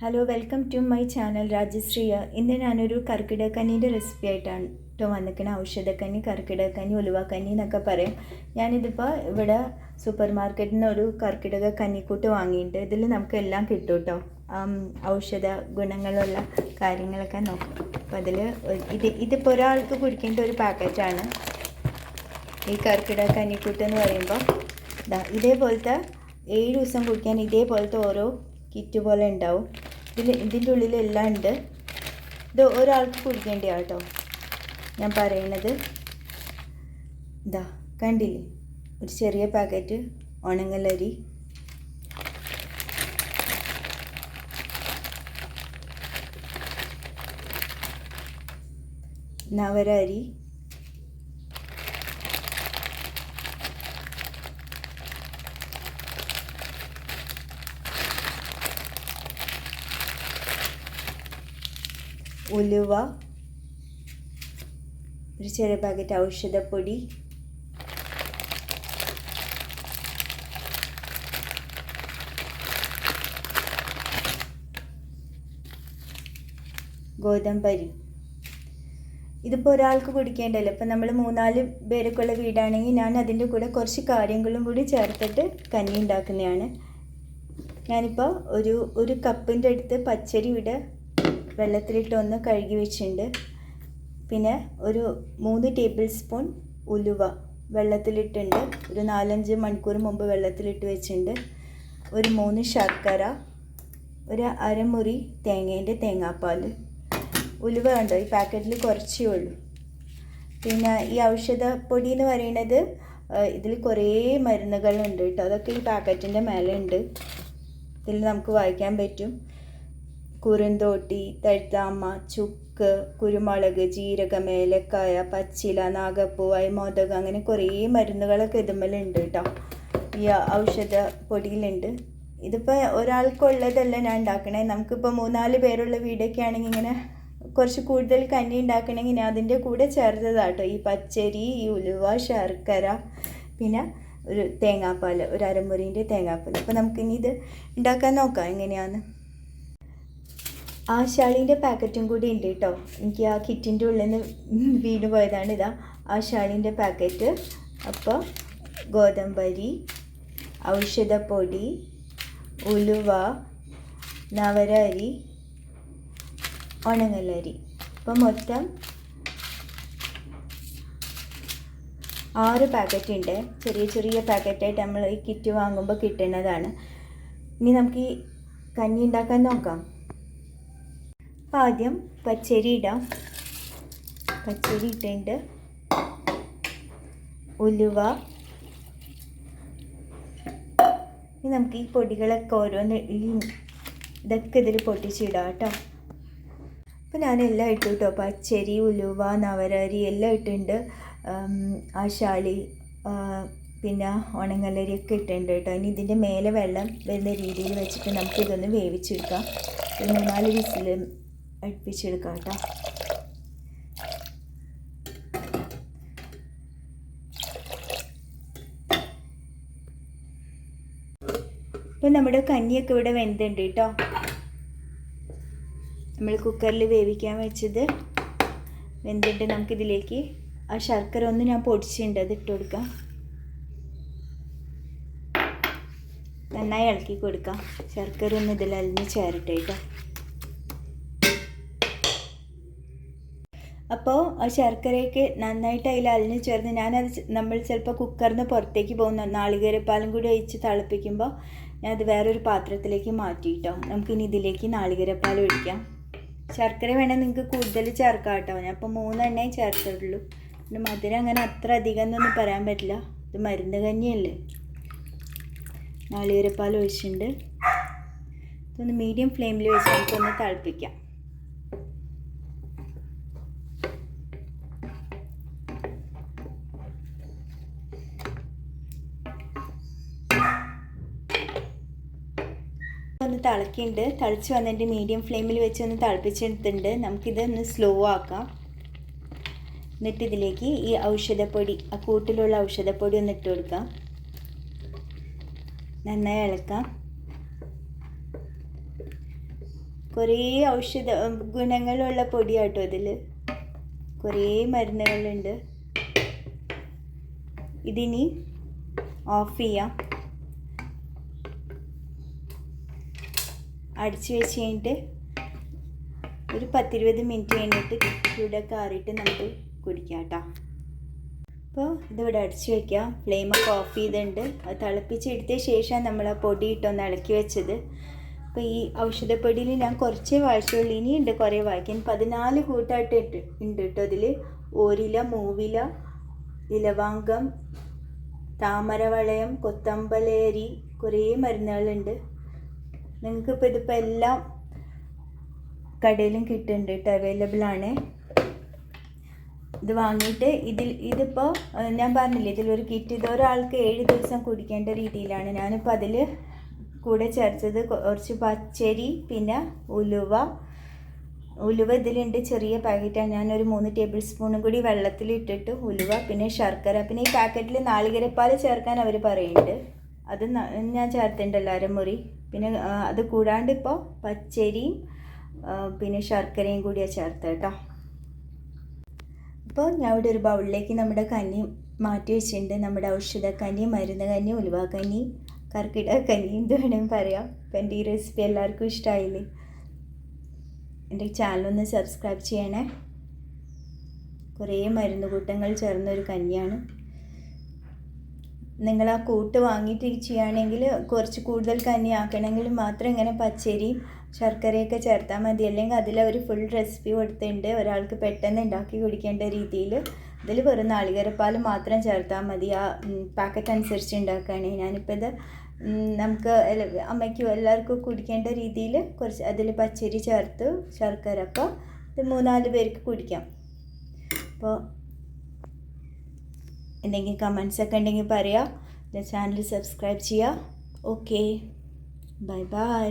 Hello welcome to my channel രാജശ്രീയ ഇന്ന് ഞാനൊരു കർക്കിടക്കനീന്റെ recipe ആയിട്ടാണ് കേട്ടോ വന്നിരിക്കുന്നത് ഔഷധക്കനി കർക്കിടക്കനി ഉലുവക്കഞ്ഞി എന്നൊക്കെ പറയും. ഞാനിതിപ്പോൾ ഇവിടെ സൂപ്പർ മാർക്കറ്റിൽ നിന്ന് ഒരു കർക്കിടക കഞ്ഞിക്കൂട്ട് വാങ്ങിയിട്ട് ഇതിൽ നമുക്ക് എല്ലാം കിട്ടും കേട്ടോ ഔഷധ ഗുണങ്ങളുള്ള കാര്യങ്ങളൊക്കെ നോക്കും. അപ്പോൾ അതിൽ ഇത് ഇതിപ്പോൾ ഒരാൾക്ക് കുടിക്കേണ്ട ഒരു പാക്കറ്റാണ് ഈ കർക്കിടക കഞ്ഞിക്കൂട്ട് എന്ന് പറയുമ്പോൾ ഇതാ ഇതേപോലത്തെ ഏഴ് ദിവസം കുടിക്കാൻ ഇതേപോലത്തെ ഓരോ കിറ്റ് പോലെ ഉണ്ടാവും. ഇതിൽ ഇതിന്റെ ഉള്ളിൽ എല്ലാം ഉണ്ട്. ഇത് ഒരാൾക്ക് കുടിക്കേണ്ട കേട്ടോ ഞാൻ പറയണത്. ഇതാ കണ്ടില്ലേ? ഒരു ചെറിയ പാക്കറ്റ് ഉണങ്ങലരി. നവര അരി ഉലുവ ഒരു ചെറിയ പാക്കറ്റ് ഔഷധപ്പൊടി ഗോതമ്പരി. ഇതിപ്പോൾ ഒരാൾക്ക് കുടിക്കേണ്ടല്ലോ. ഇപ്പം നമ്മൾ മൂന്നാൽ പേരൊക്കെയുള്ള വീടാണെങ്കിൽ ഞാൻ അതിന്റെ കൂടെ കുറച്ച് കാര്യങ്ങളും കൂടി ചേർത്തിട്ട് കഞ്ഞി ഉണ്ടാക്കുന്നതാണ്. ഞാനിപ്പോൾ ഒരു ഒരു കപ്പിന്റെ അടുത്ത് പച്ചരി ഇവിടെ വെള്ളത്തിലിട്ട് ഒന്ന് കഴുകി വെച്ചിട്ടുണ്ട്. പിന്നെ ഒരു മൂന്ന് ടേബിൾ സ്പൂൺ ഉലുവ വെള്ളത്തിലിട്ടുണ്ട്. ഒരു നാലഞ്ച് മണിക്കൂർ മുമ്പ് വെള്ളത്തിലിട്ട് വെച്ചിട്ടുണ്ട്. ഒരു മൂന്ന് ശർക്കര ഒരു അരമുറി തേങ്ങേന്റെ തേങ്ങാപ്പാൽ. ഉലുവ ഉണ്ടോ ഈ പാക്കറ്റിൽ കുറച്ചേ ഉള്ളൂ. പിന്നെ ഈ ഔഷധപ്പൊടി എന്ന് പറയുന്നത് ഇതിൽ കുറേ മരുന്നുകളുണ്ട് കേട്ടോ. അതൊക്കെ ഈ പാക്കറ്റിന്റെ മേലെ ഉണ്ട്. ഇതിൽ നമുക്ക് വായിക്കാൻ പറ്റും. കുറുന്തോട്ടി തഴുത്താമ്മ ചുക്ക് കുരുമുളക് ജീരകം ഏലക്കായ പച്ചില നാഗപ്പൂ അയമോദകം അങ്ങനെ കുറേ മരുന്നുകളൊക്കെ ഇതുമ്മലുണ്ട് കേട്ടോ ഈ ഔഷധ പൊടിയിലുണ്ട്. ഇതിപ്പോൾ ഒരാൾക്കുള്ളതല്ല ഞാൻ ഉണ്ടാക്കണേ. നമുക്കിപ്പോൾ മൂന്നാൽ പേരുള്ള വീടൊക്കെ ആണെങ്കിൽ ഇങ്ങനെ കുറച്ച് കൂടുതൽ കഞ്ഞി ഉണ്ടാക്കണമെങ്കിൽ ഞാൻ അതിന്റെ കൂടെ ചേർത്തതാട്ടോ ഈ പച്ചരി ഈ ഉലുവ ശർക്കര പിന്നെ ഒരു തേങ്ങാപ്പാൽ ഒരു അരമുറിന്റെ തേങ്ങാപ്പാൽ അപ്പോൾ നമുക്കിനി ഇത് ഉണ്ടാക്കാൻ നോക്കാം എങ്ങനെയാണെന്ന് ആശാളിന്റെ പാക്കറ്റും കൂടി ഉണ്ട് കേട്ടോ എനിക്ക് ആ കിറ്റിന്റെ ഉള്ളിൽ നിന്ന് വീണ് പോയതാണ് ഇതാ. ആശാളിന്റെ പാക്കറ്റ്. അപ്പോൾ ഗോതമ്പരി ഔഷധപ്പൊടി ഉലുവ നവര അരി ഉണങ്ങലരി. അപ്പോൾ മൊത്തം ആറ് പാക്കറ്റ് ഉണ്ട്. ചെറിയ ചെറിയ പാക്കറ്റായിട്ട് നമ്മൾ ഈ കിറ്റ് വാങ്ങുമ്പോൾ കിട്ടുന്നതാണ് ഇനി നമുക്ക് ഈ കഞ്ഞി ഉണ്ടാക്കാൻ നോക്കാം. ആദ്യം പച്ചരി ഇടാം. പച്ചരി ഇട്ടുണ്ട് ഉലുവ. നമുക്ക് ഈ പൊടികളൊക്കെ ഓരോന്ന് ഈ ഇതൊക്കെ ഇതിൽ പൊട്ടിച്ചിടാം കേട്ടോ. അപ്പോൾ ഞാൻ എല്ലാം ഇട്ടു കേട്ടോ. പച്ചരി ഉലുവ നവരരി എല്ലാം ഇട്ടിട്ടുണ്ട്. ആശാളി പിന്നെ ഉണങ്ങലരിയൊക്കെ ഇട്ടിട്ടുണ്ട് കേട്ടോ. ഇനി ഇതിന്റെ മേലെ വെള്ളം വരുന്ന രീതിയിൽ വെച്ചിട്ട് നമുക്ക് ഇതൊന്ന് വേവിച്ചെടുക്കാം ഒരു മൂന്നാൽ വിസിൽ അടുപ്പിച്ചെടുക്കാം കേട്ടോ ഇപ്പം നമ്മുടെ കഞ്ഞിയൊക്കെ ഇവിടെ വെന്തുണ്ട് കേട്ടോ. നമ്മൾ കുക്കറിൽ വേവിക്കാൻ വെച്ചത് വെന്തിട്ട് നമുക്കിതിലേക്ക്. ആ ശർക്കര ഒന്ന് ഞാൻ പൊടിച്ചിട്ടുണ്ട് അത് ഇട്ട് കൊടുക്കാം. നന്നായി ഇളക്കി കൊടുക്കാം. ശർക്കര ഒന്ന് ഇതിൽ അലിഞ്ഞ് ചേരട്ടെ കേട്ടോ. അപ്പോൾ ആ ശർക്കരയൊക്കെ നന്നായിട്ട് അതിൽ അലിഞ്ഞ് ചേർന്ന് ഞാനത് നമ്മൾ ചിലപ്പോൾ കുക്കറിൽ നിന്ന് പുറത്തേക്ക് പോകുന്ന നാളികേരപ്പാലും കൂടി ഒഴിച്ച് തിളപ്പിക്കുമ്പോൾ ഞാനത് വേറൊരു പാത്രത്തിലേക്ക് മാറ്റിയിട്ടോ നമുക്കിനി ഇതിലേക്ക് നാളികേരപ്പാൽ ഒഴിക്കാം. ശർക്കര വേണേൽ നിങ്ങൾക്ക് കൂടുതൽ ചേർക്കാം കേട്ടോ ഞാൻ അപ്പോൾ മൂന്നെണ്ണേ ചേർത്തിട്ടുള്ളൂ. പിന്നെ മധുരം അങ്ങനെ അത്ര അധികം എന്നൊന്നും പറയാൻ പറ്റില്ല. ഇത് മരുന്ന് കഞ്ഞിയല്ലേ? നാളികേരപ്പാൽ ഒഴിച്ചിട്ടുണ്ട്. ഇതൊന്ന് മീഡിയം ഫ്ലെയിമിൽ വെച്ച് നമുക്കൊന്ന് തിളപ്പിക്കാം. ഒന്ന് തിളക്കിയിട്ടുണ്ട് തിളച്ച് വന്നിട്ട് മീഡിയം ഫ്ലെയിമിൽ വെച്ച് ഒന്ന് തിളപ്പിച്ചെടുത്തിട്ടുണ്ട് നമുക്കിത് ഒന്ന് സ്ലോ ആക്കാം. എന്നിട്ട് ഇതിലേക്ക് ഈ ഔഷധപ്പൊടി ആ കൂട്ടിലുള്ള ഔഷധപ്പൊടി ഒന്ന് ഇട്ട് കൊടുക്കാം. നന്നായി ഇളക്കാം. കുറേ ഔഷധ ഗുണങ്ങളുള്ള പൊടിയാട്ടോ ഇതിൽ കുറേ മരുന്നുകളുണ്ട്. ഇതിനി ഓഫ് ചെയ്യാം. അടിച്ചു വെച്ച് കഴിഞ്ഞിട്ട് ഒരു പത്തിരുപത് മിനിറ്റ് കഴിഞ്ഞിട്ട് ഇവിടെ കാറിയിട്ട് നമുക്ക് കുടിക്കാം കേട്ടോ. അപ്പോൾ ഇതിവിടെ അടിച്ചു വെക്കാം. ഫ്ലെയിമൊക്കെ ഓഫ് ചെയ്തിട്ടുണ്ട്. അത് തിളപ്പിച്ചെടുത്ത ശേഷം നമ്മൾ ആ പൊടി ഇട്ടൊന്ന് ഇളക്കി വെച്ചത്. അപ്പോൾ ഈ ഔഷധപ്പൊടിയിൽ ഞാൻ കുറച്ചേ വായിച്ചുള്ളൂ. ഇനിയുണ്ട് കുറേ വായിക്കാൻ പതിനാല് കൂട്ടായിട്ട് ഇട്ട് ഉണ്ട് കേട്ടോ അതിൽ ഓരില മൂവില ഇലവാങ്കം താമരവളയം കൊത്തമ്പലേരി കുറേ മരുന്നുകളുണ്ട്. നിങ്ങൾക്കിപ്പോൾ ഇതിപ്പോൾ എല്ലാം കടയിലും കിട്ടുന്നുണ്ട് കേട്ടോ അവൈലബിൾ ആണ്. ഇത് വാങ്ങിയിട്ട് ഇതിൽ ഇതിപ്പോൾ ഞാൻ പറഞ്ഞില്ലേ ഇതിലൊരു കിറ്റ് ഇത് ഒരാൾക്ക് ഏഴ് ദിവസം കുടിക്കേണ്ട രീതിയിലാണ്. ഞാനിപ്പോൾ അതിൽ കൂടെ ചേർത്തത് കുറച്ച് പച്ചരി പിന്നെ ഉലുവ. ഉലുവ ഇതിലുണ്ട് ചെറിയ പാക്കറ്റാണ്. ഞാനൊരു മൂന്ന് ടേബിൾ സ്പൂണും കൂടി വെള്ളത്തിൽ ഇട്ടിട്ട് ഉലുവ പിന്നെ ശർക്കര. പിന്നെ ഈ പാക്കറ്റിൽ നാളികേരപ്പാൽ ചേർക്കാൻ അവർ പറയുന്നുണ്ട്. അത് ഞാൻ ചേർത്തിട്ടുണ്ടല്ലോ അരമുറി പിന്നെ അത് കൂടാണ്ട് ഇപ്പോൾ പച്ചരിയും പിന്നെ ശർക്കരയും കൂടിയാണ് ചേർത്ത് കേട്ടോ അപ്പോൾ ഞാൻ ഇവിടെ ഒരു ബൗളിലേക്ക് നമ്മുടെ കഞ്ഞി മാറ്റി വെച്ചിട്ടുണ്ട്. നമ്മുടെ ഔഷധക്കഞ്ഞി കഞ്ഞി മരുന്ന് കഞ്ഞി ഉലുവാക്കഞ്ഞി കർക്കിട കഞ്ഞി എന്ത് വേണമെങ്കിൽ പറയാം. അപ്പം എന്റെ ഈ റെസിപ്പി എല്ലാവർക്കും ഇഷ്ടമായില്ലേ എന്റെ ചാനലൊന്ന് സബ്സ്ക്രൈബ് ചെയ്യണേ. കുറേ മരുന്ന് കൂട്ടങ്ങൾ ചേർന്നൊരു കഞ്ഞിയാണ്. നിങ്ങൾ ആ കൂട്ട് വാങ്ങിയിട്ട് ചെയ്യുകയാണെങ്കിൽ കുറച്ച് കൂടുതൽ കഞ്ഞി ആക്കണമെങ്കിൽ മാത്രം ഇങ്ങനെ പച്ചരിയും ശർക്കരയൊക്കെ ചേർത്താൽ മതി. അല്ലെങ്കിൽ അതിൽ ഒരു ഫുൾ റെസിപ്പി കൊടുത്തിട്ടുണ്ട്. ഒരാൾക്ക് പെട്ടെന്ന് ഉണ്ടാക്കി കുടിക്കേണ്ട രീതിയിൽ. ഇതിൽ വെറും നാളികേരപ്പാൽ മാത്രം ചേർത്താൽ മതി. ആ പാക്കറ്റ് അനുസരിച്ച് ഉണ്ടാക്കുകയാണ്. ഞാനിപ്പോൾ ഇത് നമുക്ക് അമ്മയ്ക്കും എല്ലാവർക്കും കുടിക്കേണ്ട രീതിയിൽ കുറച്ച് അതിൽ പച്ചരി ചേർത്ത് ശർക്കര അപ്പോൾ ഇത് മൂന്നാൽ പേർക്ക് കുടിക്കാം. അപ്പോൾ എന്തെങ്കിലും കമൻസ് ഒക്കെ ഉണ്ടെങ്കിൽ പറയാം ചാനൽ സബ്സ്ക്രൈബ് ചെയ്യുക ഓക്കെ ബൈ ബൈ